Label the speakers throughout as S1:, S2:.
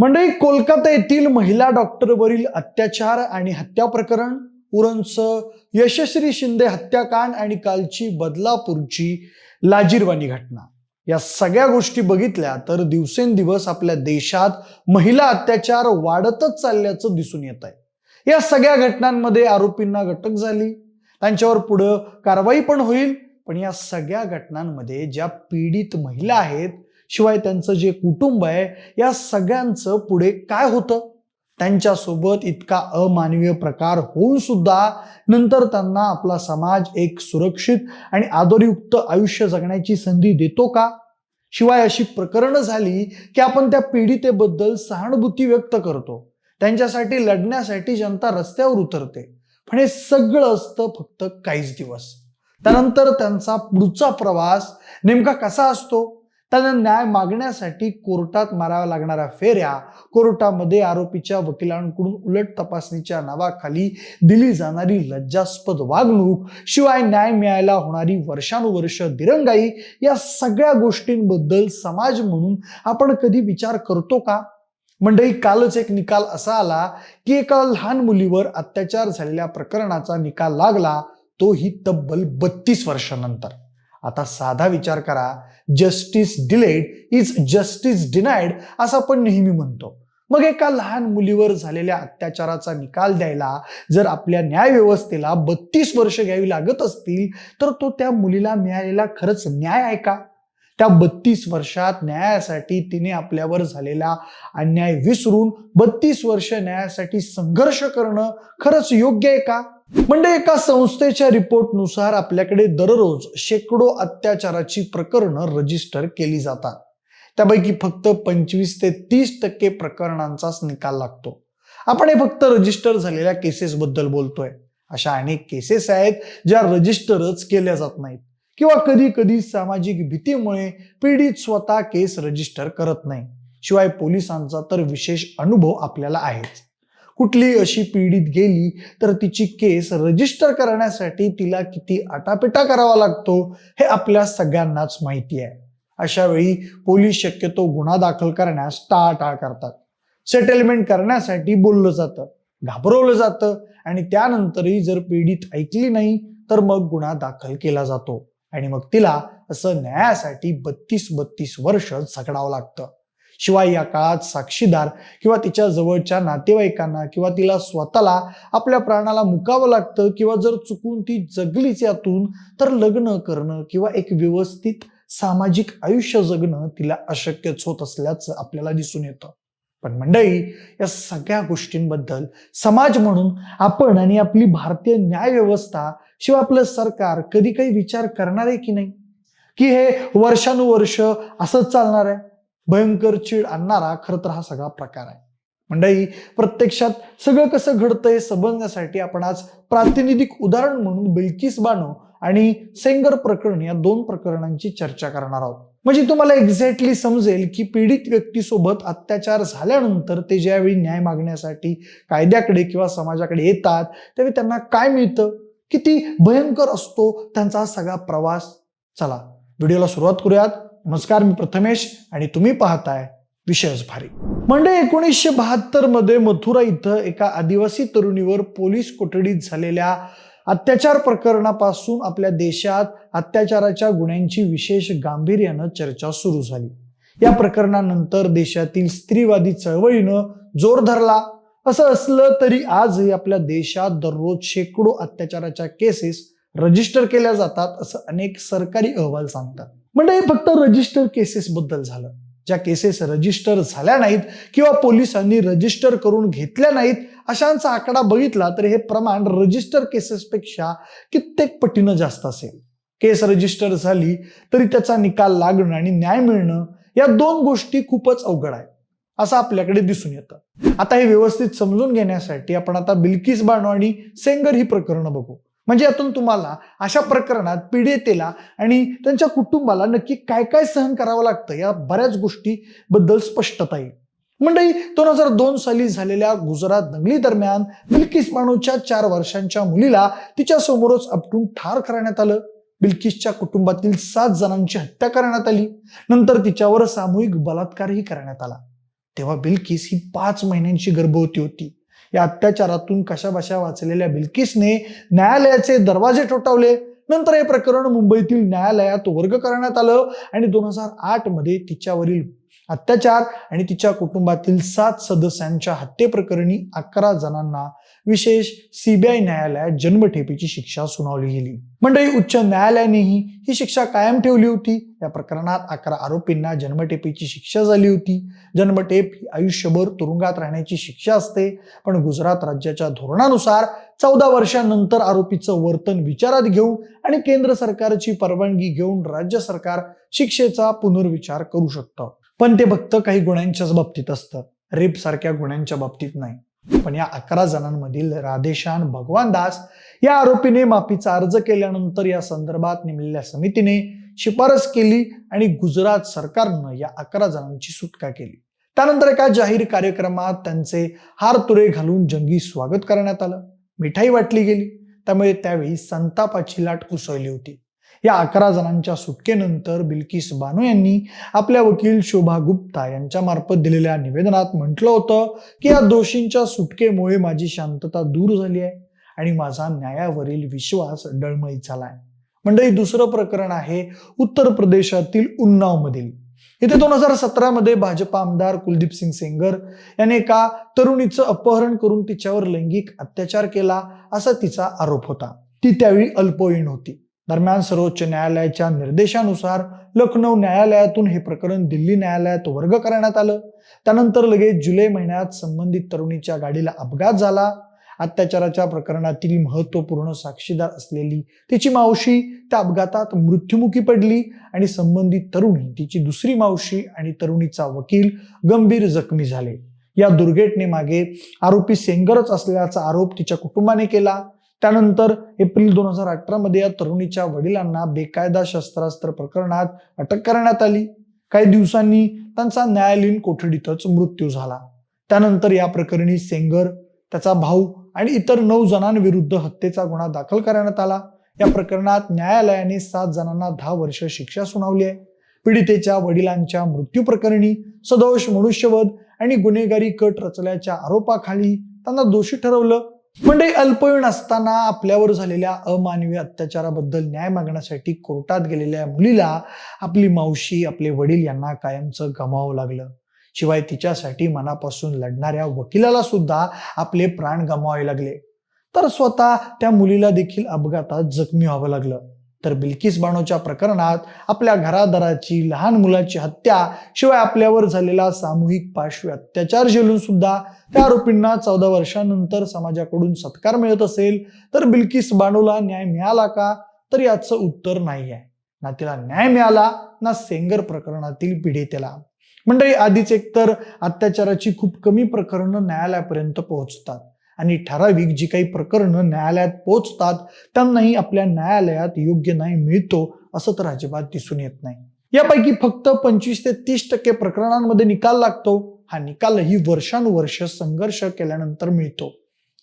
S1: मंडळी कोलकाता येथील महिला डॉक्टरवरील अत्याचार आणि हत्या प्रकरण उरणच यशस्वी शिंदे हत्याकांड आणि कालची बदलापूरची लाजीरवाणी घटना. या सगळ्या गोष्टी बघितल्या तर दिवसेंदिवस आपल्या देशात महिला अत्याचार वाढतच चालल्याचं दिसून येत आहे. या सगळ्या घटनांमध्ये आरोपींना अटक झाली. त्यांच्यावर पुढं कारवाई पण होईल. पण या सगळ्या घटनांमध्ये ज्या पीडित महिला आहेत शिवाय त्यांचं जे कुटुंब आहे या सगळ्यांचं पुढे काय होतं? त्यांच्यासोबत इतका अमानवीय प्रकार होऊन सुद्धा नंतर त्यांना आपला समाज एक सुरक्षित आणि आदरयुक्त आयुष्य जगण्याची संधी देतो का? शिवाय अशी प्रकरणं झाली की आपण त्या पीडितेबद्दल सहानुभूती व्यक्त करतो. त्यांच्यासाठी लढण्यासाठी जनता रस्त्यावर उतरते. पण हे सगळं असतं फक्त काहीच दिवस. त्यानंतर त्यांचा पुढचा प्रवास नेमका कसा असतो? त्यांना न्याय मागण्यासाठी कोर्टात माराव्या लागणाऱ्या फेऱ्या कोर्टामध्ये आरोपीच्या वकिलांकडून उलट तपासणीच्या नावाखाली दिली जाणारी लज्जास्पद वागणूक शिवाय न्याय मिळायला होणारी वर्षानुवर्ष दिरंगाई या सगळ्या गोष्टींबद्दल समाज म्हणून आपण कधी विचार करतो का? मंडळी कालच एक निकाल असा आला की एका लहान मुलीवर अत्याचार झालेल्या प्रकरणाचा निकाल लागला तोही तब्बल बत्तीस वर्षानंतर. आता साधा विचार करा justice delayed is justice denied असं आपण नेहमी म्हणतो. मग एका लहान मुलीवर झालेल्या अत्याचाराचा निकाल द्यायला जर आपल्या न्याय व्यवस्थेला बत्तीस वर्ष घ्यावी लागत असतील तर तो त्या मुलीला मिळालेला खरंच न्याय आहे का? त्या बत्तीस वर्षात न्यायासाठी तिने आपल्यावर झालेला अन्याय विसरून बत्तीस वर्ष न्यायासाठी संघर्ष करणं खरंच योग्य आहे का? म्हणजे एका संस्थेच्या रिपोर्टनुसार आपल्याकडे दररोज शेकडो अत्याचाराची प्रकरणं रजिस्टर केली जातात. त्यापैकी फक्त पंचवीस ते तीस टक्के प्रकरणांचाच निकाल लागतो. आपण हे फक्त रजिस्टर झालेल्या केसेस बद्दल बोलतोय. अशा अनेक केसेस आहेत ज्या रजिस्टरच केल्या जात नाहीत. किंवा कधी कधी सामाजिक भीतीमुळे पीडित स्वतः केस रजिस्टर करत नाही. शिवाय पोलिसांचा तर विशेष अनुभव आपल्याला आहेच. कुठली अशी पीडित गेली तर तिची केस रजिस्टर करण्यासाठी तिला किती आटापिटा करावा लागतो हे आपल्या सगळ्यांनाच माहिती आहे. अशा वेळी पोलीस शक्यतो गुन्हा दाखल करण्यास टाळाटाळ करतात. सेटलमेंट करण्यासाठी बोललं जातं घाबरवलं जातं आणि त्यानंतरही जर पीडित ऐकली नाही तर मग गुन्हा दाखल केला जातो आणि मग तिला असं न्यायासाठी बत्तीस बत्तीस वर्ष झगडावं लागतं. शिवाय या काळात साक्षीदार किंवा तिच्या जवळच्या नातेवाईकांना किंवा तिला स्वतःला आपल्या प्राणाला मुकावं लागतं किंवा जर चुकून ती जगलीच यातून तर लग्न करणं किंवा एक व्यवस्थित सामाजिक आयुष्य जगणं तिला अशक्यच होत असल्याचं आपल्याला दिसून येतं. पण मंडळी या सगळ्या गोष्टींबद्दल समाज म्हणून आपण आणि आपली भारतीय न्याय व्यवस्था शिवाय आपलं सरकार कधी काही विचार करणार आहे की नाही? की हे वर्षानुवर्ष असंच चालणार आहे? भयंकर चीड आणणारा खरं तर हा सगळा प्रकार आहे. मंडळी प्रत्यक्षात सगळं कसं घडतं हे समजण्यासाठी आपण आज प्रातिनिधिक उदाहरण म्हणून बिल्किस बानो आणि सेंगर प्रकरण या दोन प्रकरणांची चर्चा करणार आहोत. म्हणजे तुम्हाला एक्झॅक्टली समजेल की पीडित व्यक्तीसोबत अत्याचार झाल्यानंतर ते ज्यावेळी न्याय मागण्यासाठी कायद्याकडे किंवा समाजाकडे येतात त्यावेळी त्यांना काय मिळतं? किती भयंकर असतो त्यांचा सगळा प्रवास? चला व्हिडिओला सुरुवात करूयात. नमस्कार मी प्रथमेश आणि तुम्ही पाहताय विशेष भारी. म्हणजे एकोणीसशे बहात्तरमध्ये मथुरा इथं एका आदिवासी तरुणीवर पोलीस कोठडीत झालेल्या अत्याचार प्रकरणापासून आपल्या देशात अत्याचाराच्या गुन्ह्यांची विशेष गांभीर्यानं चर्चा सुरू झाली. या प्रकरणानंतर देशातील स्त्रीवादी चळवळीनं जोर धरला. असं असलं तरी आजही आपल्या देशात दररोज शेकडो अत्याचाराच्या केसेस रजिस्टर केल्या जातात असं अनेक सरकारी अहवाल सांगतात. म्हणजे हे फक्त रजिस्टर केसेस बद्दल झालं. ज्या केसेस रजिस्टर झाल्या नाहीत किंवा पोलिसांनी रजिस्टर करून घेतल्या नाहीत अशांचा आकडा बघितला तर हे प्रमाण रजिस्टर केसेसपेक्षा कित्येक पटीनं जास्त असेल. केस रजिस्टर झाली तरी त्याचा निकाल लागणं आणि न्याय मिळणं या दोन गोष्टी खूपच अवघड आहे. असं आपल्याकडे दिसून येतं. आता हे व्यवस्थित समजून घेण्यासाठी आपण आता बिल्किस बानो आणि सेंगर ही प्रकरणं बघू. म्हणजे यातून तुम्हाला अशा प्रकरणात पीडितेला आणि त्यांच्या कुटुंबाला नक्की काय काय सहन करावं लागतं या बऱ्याच गोष्टी बद्दल स्पष्टता येईल. मंडळी दोन हजार दोन साली झालेल्या गुजरात दंगली दरम्यान बिल्किस माणूच्या चार वर्षांच्या मुलीला तिच्या समोरच अपटून ठार करण्यात आलं. बिल्किसच्या कुटुंबातील सात जणांची हत्या करण्यात आली. नंतर तिच्यावर सामूहिक बलात्कारही करण्यात आला. तेव्हा बिल्किस ही पाच महिन्यांची गर्भवती होती. या अत्याचारातून कशाबशा वाचलेल्या बिल्किसने न्यायालयाचे दरवाजे ठोठावले. नंतर हे प्रकरण मुंबईतील न्यायालयात वर्ग करण्यात आलं आणि दोन हजार आठमध्ये तिच्यावरील अत्याचार आणि तिच्या कुटुंबातील सात सदस्यांच्या हत्येप्रकरणी अकरा जणांना विशेष सीबीआय न्यायालयात जन्मठेपेची शिक्षा सुनावली गेली. मंडळी उच्च न्यायालयानेही ही शिक्षा कायम ठेवली होती. या प्रकरणात अकरा आरोपींना जन्मठेपेची शिक्षा झाली होती. जन्मठेप ही आयुष्यभर तुरुंगात राहण्याची शिक्षा असते. पण गुजरात राज्याच्या धोरणानुसार चौदा वर्षांनंतर आरोपीचं वर्तन विचारात घेऊन आणि केंद्र सरकारची परवानगी घेऊन राज्य सरकार शिक्षेचा पुनर्विचार करू शकतं. पण ते फक्त काही गुन्ह्यांच्याच बाबतीत असतं. रेप सारख्या गुन्ह्यांच्या बाबतीत नाही. पण या अकरा जणांमधील राधेशान भगवान दास या आरोपीने माफीचा अर्ज केल्यानंतर या संदर्भात नेमलेल्या समितीने शिफारस केली आणि गुजरात सरकारनं या अकरा जणांची सुटका केली. त्यानंतर एका जाहीर कार्यक्रमात त्यांचे हार तुरे घालून जंगी स्वागत करण्यात आलं. मिठाई वाटली गेली. त्यामुळे त्यावेळी संतापाची लाट उसळली होती. या अकरा जणांच्या सुटकेनंतर बिल्किस बानो यांनी आपल्या वकील शोभा गुप्ता यांच्या मार्फत दिलेल्या निवेदनात म्हटलं होतं की या दोषींच्या सुटकेमुळे माझी शांतता दूर झाली आहे आणि माझा न्यायावरील विश्वास डळमळीत झालाय. मंडळी दुसरं प्रकरण आहे उत्तर प्रदेशातील उन्नाव मधील इथे दोन हजार सतरा मध्ये भाजप आमदार कुलदीप सिंग सेंगर याने एका तरुणीचं अपहरण करून तिच्यावर लैंगिक अत्याचार केला असा तिचा आरोप होता. ती त्यावेळी अल्पवयीन होती. दरम्यान सर्वोच्च न्यायालयाच्या निर्देशानुसार लखनौ न्यायालयातून हे प्रकरण दिल्ली न्यायालयात वर्ग करण्यात आलं. त्यानंतर लगेच जुलै महिन्यात संबंधित तरुणीच्या गाडीला अपघात झाला. अत्याचाराच्या प्रकरणातील महत्त्वपूर्ण साक्षीदार असलेली तिची मावशी त्या अपघातात मृत्युमुखी पडली आणि संबंधित तरुणी तिची दुसरी मावशी आणि तरुणीचा वकील गंभीर जखमी झाले. या दुर्घटनेमागे आरोपी सेंगरच असल्याचा आरोप तिच्या कुटुंबाने केला. त्यानंतर एप्रिल दोन हजार अठरामध्ये या तरुणीच्या वडिलांना बेकायदा शस्त्रास्त्र प्रकरणात अटक करण्यात आली. काही दिवसांनी त्यांचा न्यायालयीन कोठडीतच मृत्यू झाला. त्यानंतर या प्रकरणी सेंगर त्याचा भाऊ आणि इतर नऊ जणांविरुद्ध हत्येचा गुन्हा दाखल करण्यात आला. या प्रकरणात न्यायालयाने सात जणांना दहा वर्ष शिक्षा सुनावली आहे. पीडितेच्या वडिलांच्या मृत्यू प्रकरणी सदोष मनुष्यवध आणि गुन्हेगारी कट रचल्याच्या आरोपाखाली त्यांना दोषी ठरवलं. म्हणजे अल्पवयीन असताना आपल्यावर झालेल्या अमानवी अत्याचाराबद्दल न्याय मागण्यासाठी कोर्टात गेलेल्या मुलीला आपली मावशी आपले वडील यांना कायमचं गमावं लागलं. शिवाय तिच्यासाठी मनापासून लढणाऱ्या वकिलाला सुद्धा आपले प्राण गमावावे लागले. तर स्वतः त्या मुलीला देखील अपघातात जखमी व्हावं लागलं. तर बिल्किस बानोच्या प्रकरणात आपल्या घरादाराची लहान मुलाची हत्या शिवाय आपल्यावर झालेला सामूहिक पाशवी अत्याचार झेलून सुद्धा त्या आरोपींना चौदा वर्षांनंतर समाजाकडून सत्कार मिळत असेल तर बिल्किस बानोला न्याय मिळाला का? तर याचं उत्तर नाही आहे ना तिला न्याय मिळाला ना सेंगर प्रकरणातील पीडितेला मंडळी आधीच एकतर अत्याचाराची खूप कमी प्रकरणं न्यायालयापर्यंत पोहोचतात. आणि ठराविक जी काही प्रकरणं न्यायालयात पोहोचतात त्यांनाही आपल्या न्यायालयात योग्य न्याय मिळतो असं तर अजिबात दिसून येत नाही. यापैकी फक्त पंचवीस ते तीस टक्के प्रकरणांमध्ये निकाल लागतो. हा निकालही वर्षानुवर्ष संघर्ष केल्यानंतर मिळतो.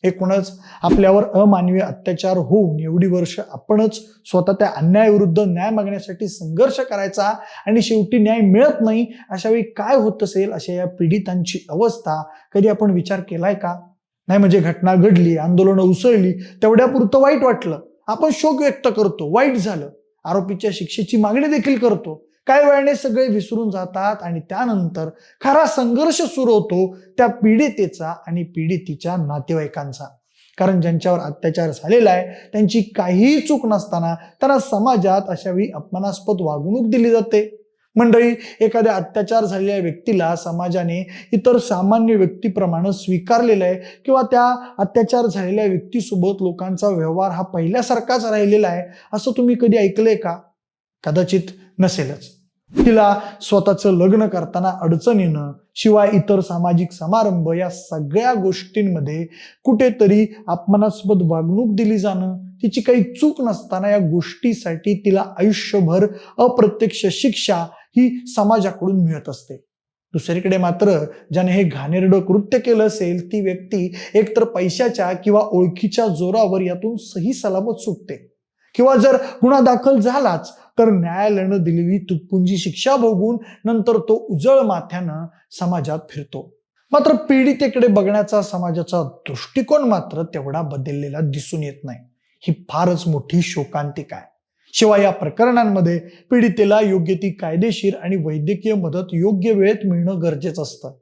S1: एकूणच आपल्यावर अमानवीय अत्याचार होऊन एवढी वर्ष आपणच स्वतः त्या अन्यायाविरुद्ध न्याय मागण्यासाठी संघर्ष करायचा आणि शेवटी न्याय मिळत नाही अशा वेळी काय होत असेल अशा या पीडितांची अवस्था? कधी आपण विचार केलाय का? नाही म्हणजे घटना घडली आंदोलनं उसळली तेवढ्यापुरतं वाईट वाटलं. आपण शोक व्यक्त करतो वाईट झालं. आरोपीच्या शिक्षेची मागणी देखील करतो. काही वेळाने सगळे विसरून जातात आणि त्यानंतर खरा संघर्ष सुरू होतो त्या पीडितेचा आणि पीडितीच्या नातेवाईकांचा. कारण ज्यांच्यावर अत्याचार झालेला आहे त्यांची काहीही चूक नसताना त्यांना समाजात अशावेळी अपमानास्पद वागणूक दिली जाते. मंडळी एखाद्या अत्याचार झालेल्या व्यक्तीला समाजाने इतर सामान्य व्यक्तीप्रमाणे स्वीकारलेलं आहे किंवा त्या अत्याचार झालेल्या व्यक्तीसोबत लोकांचा व्यवहार हा पहिल्यासारखाच राहिलेला आहे असं तुम्ही कधी ऐकलंय का? कदाचित नसेलच. तिला स्वतःचं लग्न करताना अडचण येणं शिवाय इतर सामाजिक समारंभ या सगळ्या गोष्टींमध्ये कुठेतरी अपमानास्पद वागणूक दिली जाणं तिची काही चूक नसताना या गोष्टीसाठी तिला आयुष्यभर अप्रत्यक्ष शिक्षा ही समाजाकडून मिळत असते. दुसरीकडे मात्र ज्याने हे घाणेरडं कृत्य केलं असेल ती व्यक्ती एकतर पैशाच्या किंवा ओळखीच्या जोरावर यातून सही सलामत सुटते. किंवा जर गुन्हा दाखल झालाच तर न्यायालयानं दिलेली तुटपुंजी शिक्षा भोगून नंतर तो उजळ माथ्यानं समाजात फिरतो. मात्र पीडितेकडे बघण्याचा समाजाचा दृष्टिकोन मात्र तेवढा बदललेला दिसून येत नाही. ही फारच मोठी शोकांतिक आहे. शिवाय या प्रकरणांमध्ये पीडितेला योग्य ती कायदेशीर आणि वैद्यकीय मदत योग्य वेळेत मिळणं गरजेचं असतं.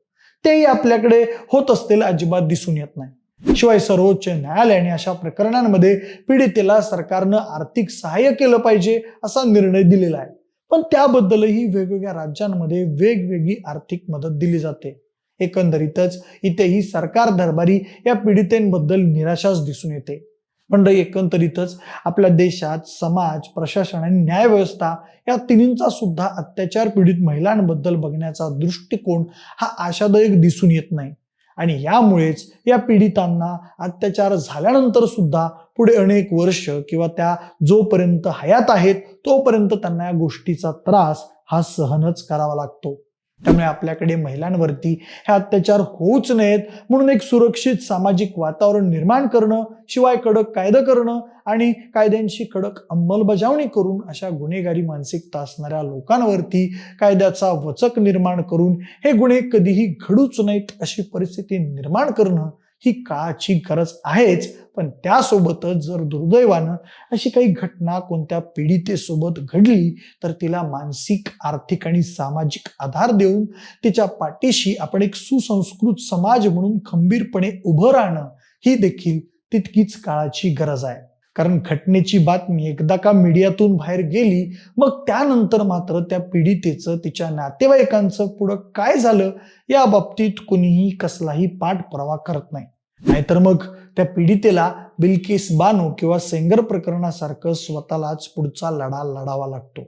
S1: तेही आपल्याकडे होत असलेलं अजिबात दिसून येत नाही. शिवाय सर्वोच्च न्यायालयाने अशा प्रकरणांमध्ये पीडितेला सरकारनं आर्थिक सहाय्य केलं पाहिजे असा निर्णय दिलेला आहे. पण त्याबद्दलही वेगवेगळ्या राज्यांमध्ये वेगवेगळी आर्थिक मदत दिली जाते. एकंदरीतच इथेही सरकार दरबारी या पीडितेंबद्दल निराशाच दिसून येते. मंडळी एकंदरीतच आपल्या देशात समाज प्रशासन आणि न्यायव्यवस्था या तिन्हींचा सुद्धा अत्याचार पीडित महिलांबद्दल बघण्याचा दृष्टिकोन हा आशादायक दिसून येत नाही. आणि यामुळेच या पीडितांना अत्याचार झाल्यानंतर सुद्धा पुढे अनेक वर्ष किंवा त्या जोपर्यंत हयात आहेत तोपर्यंत त्यांना या गोष्टीचा त्रास हा सहनच करावा लागतो. त्यामुळे आपल्याकडे महिलांवरती हे अत्याचार होऊच नयेत. म्हणून एक सुरक्षित सामाजिक वातावरण निर्माण करणं शिवाय कडक कायदे करणं आणि कायद्यांची कडक अंमलबजावणी करून अशा गुन्हेगारी मानसिकता असणाऱ्या लोकांवरती कायद्याचा वचक निर्माण करून हे गुन्हे कधीही घडूच नाहीत अशी परिस्थिती निर्माण करणं ही काळाची गरज आहेच. पण त्यासोबतच जर दुर्दैवानं अशी काही घटना कोणत्या पीडितेसोबत घडली तर तिला मानसिक आर्थिक आणि सामाजिक आधार देऊन तिच्या पाठीशी आपण एक सुसंस्कृत समाज म्हणून खंबीरपणे उभं राहणं ही देखील तितकीच काळाची गरज आहे. कारण घटनेची बातमी एकदा का मीडियातून बाहेर गेली मग त्यानंतर मात्र त्या पीडितेचं तिच्या नातेवाईकांचं पुढं काय झालं या बाबतीत कुणीही कसलाही पाठपुरावा करत नाही. नाहीतर मग त्या पीडितेला बिल्किस बानो किंवा सेंगर प्रकरणासारखं स्वतःलाच पुढचा लढा लढावा लागतो.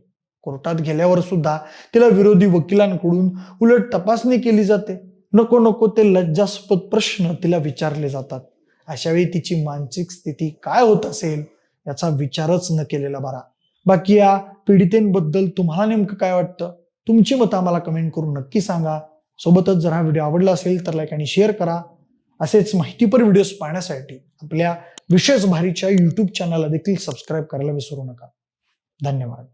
S1: कोर्टात गेल्यावर सुद्धा तिला विरोधी वकिलांकडून उलट तपासणी केली जाते. नको नको ते लज्जास्पद प्रश्न तिला विचारले जातात. अशावेळी तिची मानसिक स्थिती काय होत असेल याचा विचारच न केलेला बरा. बाकी या पीडितेंबद्दल तुम्हाला नेमकं काय वाटतं? तुमची मतं आम्हाला कमेंट करून नक्की सांगा. सोबतच जर हा व्हिडिओ आवडला असेल तर लाईक आणि शेअर करा. असेच माहितीपर व्हिडिओज पाहण्यासाठी आपल्या विशेष भारीच्या यूट्यूब चॅनलला देखील सबस्क्राईब करायला विसरू नका. धन्यवाद.